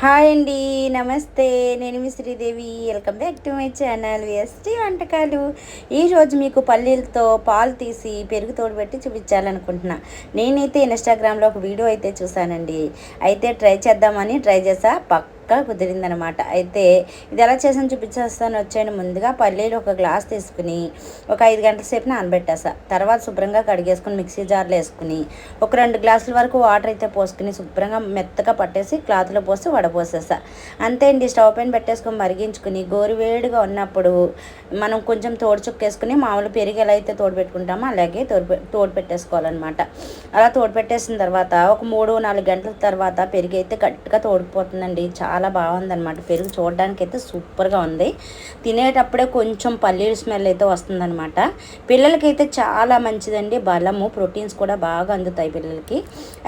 Hi అండి నమస్తే. నేను మీ Sridevi. Welcome back to my channel. ST వంటకాలు. ఈరోజు మీకు పల్లీలతో పాలు తీసి పెరుగు తోడుపెట్టి చూపించాలనుకుంటున్నా. నేనైతే ఇన్స్టాగ్రామ్లో ఒక వీడియో అయితే చూసానండి అయితే ట్రై చేద్దామని ట్రై చేసా. పక్క చక్కగా కుదిరిందనమాట. అయితే ఇది ఎలా చేసాను చూపించేస్తాను. వచ్చాను ముందుగా పల్లీలు ఒక గ్లాస్ తీసుకుని ఒక ఐదు గంటల సేపు నానబెట్టేసా. తర్వాత శుభ్రంగా కడిగేసుకుని మిక్సీ జార్లో వేసుకుని ఒక రెండు గ్లాసుల వరకు వాటర్ అయితే పోసుకుని శుభ్రంగా మెత్తగా పట్టేసి క్లాత్లో పోసి వడపోసేసా. అంతే అండి. స్టవ్ పైన పెట్టేసుకొని మరిగించుకుని గోరువేడిగా ఉన్నప్పుడు మనం కొంచెం తోడు చుక్కేసుకుని మామూలు పెరిగి ఎలా అయితే తోడు పెట్టుకుంటామో అలాగే తోడు తోడు పెట్టేసుకోవాలన్నమాట. అలా తోడు పెట్టేసిన తర్వాత ఒక మూడు నాలుగు గంటల తర్వాత పెరిగి అయితే గట్టిగా తోడుకుపోతుందండి చాలా చాలా బాగుందన్నమాట. పెరుగు చూడడానికి అయితే సూపర్గా ఉంది. తినేటప్పుడే కొంచెం పల్లీల స్మెల్ అయితే వస్తుందన్నమాట. పిల్లలకైతే చాలా మంచిదండి. బలము ప్రోటీన్స్ కూడా బాగా అందుతాయి పిల్లలకి.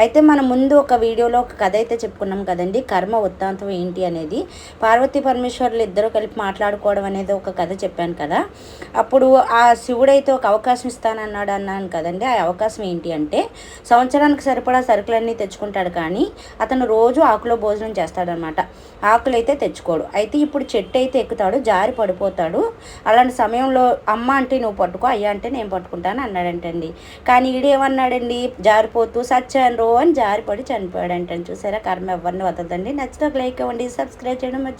అయితే మనం ముందు ఒక వీడియోలో ఒక కథ అయితే చెప్పుకున్నాం కదండి. కర్మ వృత్తాంతం ఏంటి అనేది. పార్వతీ పరమేశ్వర్లు ఇద్దరు కలిపి మాట్లాడుకోవడం అనేది ఒక కథ చెప్పాను కదా. అప్పుడు ఆ శివుడైతే ఒక అవకాశం ఇస్తానన్నాడు అన్నాను కదండి. ఆ అవకాశం ఏంటి అంటే సంవత్సరానికి సరిపడా సరుకులన్నీ తెచ్చుకుంటాడు కానీ అతను రోజు ఆకులో భోజనం చేస్తాడనమాట ఆకులు అయితే తెచ్చుకోడు. అయితే ఇప్పుడు చెట్టు అయితే ఎక్కుతాడు జారి పడిపోతాడు. అలాంటి సమయంలో అమ్మ అంటే నువ్వు పట్టుకో అయ్యా అంటే నేను పట్టుకుంటాను అన్నాడంటండి. కానీ ఈడేమన్నాడండి జారిపోతూ సచ్చాను రో అని జారిపడి చనిపోయాడంటండి. చూసారా? కర్మ ఎవరిని వదలదండి. నచ్చితే లైక్ ఇవ్వండి సబ్స్క్రైబ్ చేయడం మర్చి